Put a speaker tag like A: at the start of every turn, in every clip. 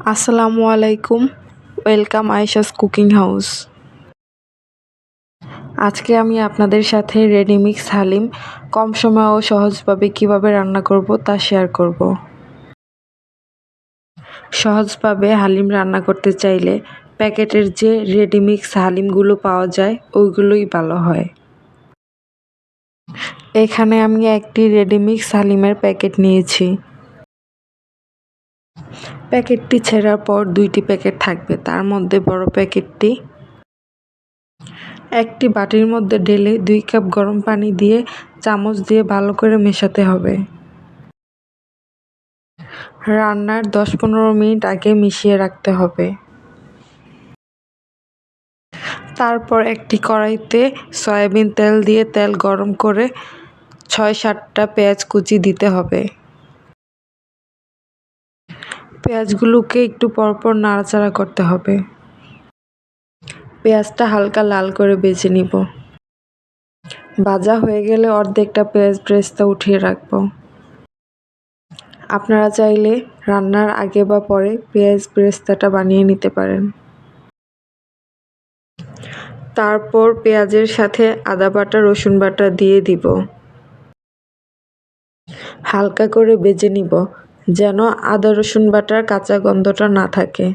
A: আসসালামু আলাইকুম। Welcome Ayesha's cooking house. আজকে আমি আপনাদের সাথে রেডিমিক্স হালিম কম সময় ও সহজভাবে কীভাবে রান্না করব তা শেয়ার করব। সহজভাবে হালিম রান্না করতে চাইলে প্যাকেটের যে রেডিমিক্স হালিমগুলো পাওয়া যায়, ওইগুলোই ভালো হয়। এখানে আমি একটি রেডিমিক্স হালিমের প্যাকেট নিয়েছি। প্যাকেটটি ছেঁড়ার পর দুইটি প্যাকেট থাকবে। তার মধ্যে বড় প্যাকেটটি একটি বাটির মধ্যে ঢেলে দুই কাপ গরম পানি দিয়ে চামচ দিয়ে ভালো করে মেশাতে হবে। রান্নার দশ পনেরো মিনিট আগে মিশিয়ে রাখতে হবে। তারপর একটি কড়াইতে সয়াবিন তেল দিয়ে তেল গরম করে ছয় সাতটা পেঁয়াজ কুচি দিতে হবে। পেঁয়াজগুলোকে একটু পরপর নাড়াচাড়া করতে হবে। পেঁয়াজটা হালকা লাল করে বেজে নিব। ভাজা হয়ে গেলে অর্ধেকটা পেঁয়াজ ব্রেস্তা উঠিয়ে রাখব। আপনারা চাইলে রান্নার আগে বা পরে পেঁয়াজ ব্রেস্তাটা বানিয়ে নিতে পারেন। তারপর পেঁয়াজের সাথে আদা বাটা, রসুন বাটা দিয়ে দিব। হালকা করে বেজে নিব। যেন আদা রসুন বাটার কাঁচা গন্ধটা না থাকে।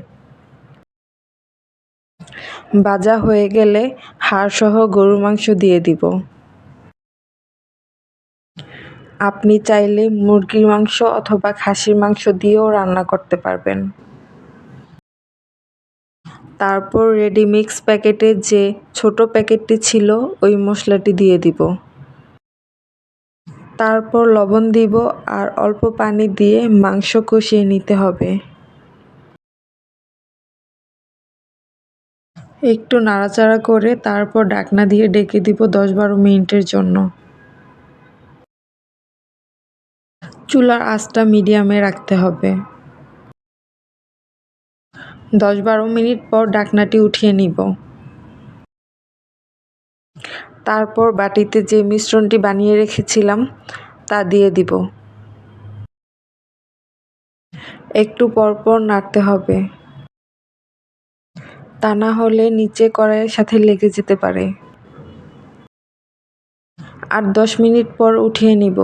A: ভাজা হয়ে গেলে হাড়সহ গরুর মাংস দিয়ে দিব। আপনি চাইলে মুরগির মাংস অথবা খাসির মাংস দিয়েও রান্না করতে পারবেন। তারপর রেডি মিক্স প্যাকেটে যে ছোট প্যাকেটটি ছিল, ওই মশলাটি দিয়ে দিব। তারপর লবণ দিব আর অল্প পানি দিয়ে মাংস কষিয়ে নিতে হবে। একটু নাড়াচাড়া করে তারপর ডাকনা দিয়ে ডেকে দিব দশ বারো মিনিটের জন্য। চুলার আঁচটা মিডিয়ামে রাখতে হবে। দশ বারো মিনিট পর ডাকনাটি উঠিয়ে নিব। তারপর বাটিতে যে মিশ্রণটি বানিয়ে রেখেছিলাম, তা দিয়ে দিব। একটু পরপর নাড়তে হবে। তা না হলে নিচে কড়াইয়ের সাথে লেগে যেতে পারে। আর দশ মিনিট পর উঠিয়ে নিব।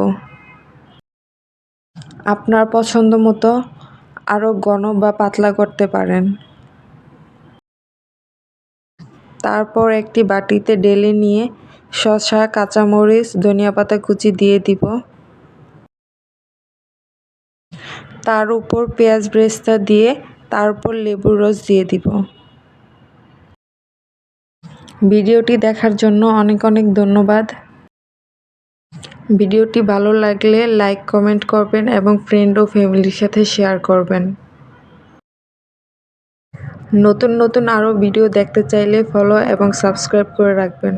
A: আপনার পছন্দ মতো আরও ঘন বা পাতলা করতে পারেন। তারপর একটি বাটিতে ডেলে নিয়ে শসা, কাঁচামরিচ, ধনিয়া পাতা কুচি দিয়ে দিব। তার উপর পেঁয়াজ ব্রেস্তা দিয়ে তার উপর লেবুর রস দিয়ে দিব। ভিডিওটি দেখার জন্য অনেক অনেক ধন্যবাদ। ভিডিওটি ভালো লাগলে লাইক, কমেন্ট করবেন এবং ফ্রেন্ড ও ফ্যামিলির সাথে শেয়ার করবেন। নতুন নতুন আরও ভিডিও দেখতে চাইলে ফলো এবং সাবস্ক্রাইব করে রাখবেন।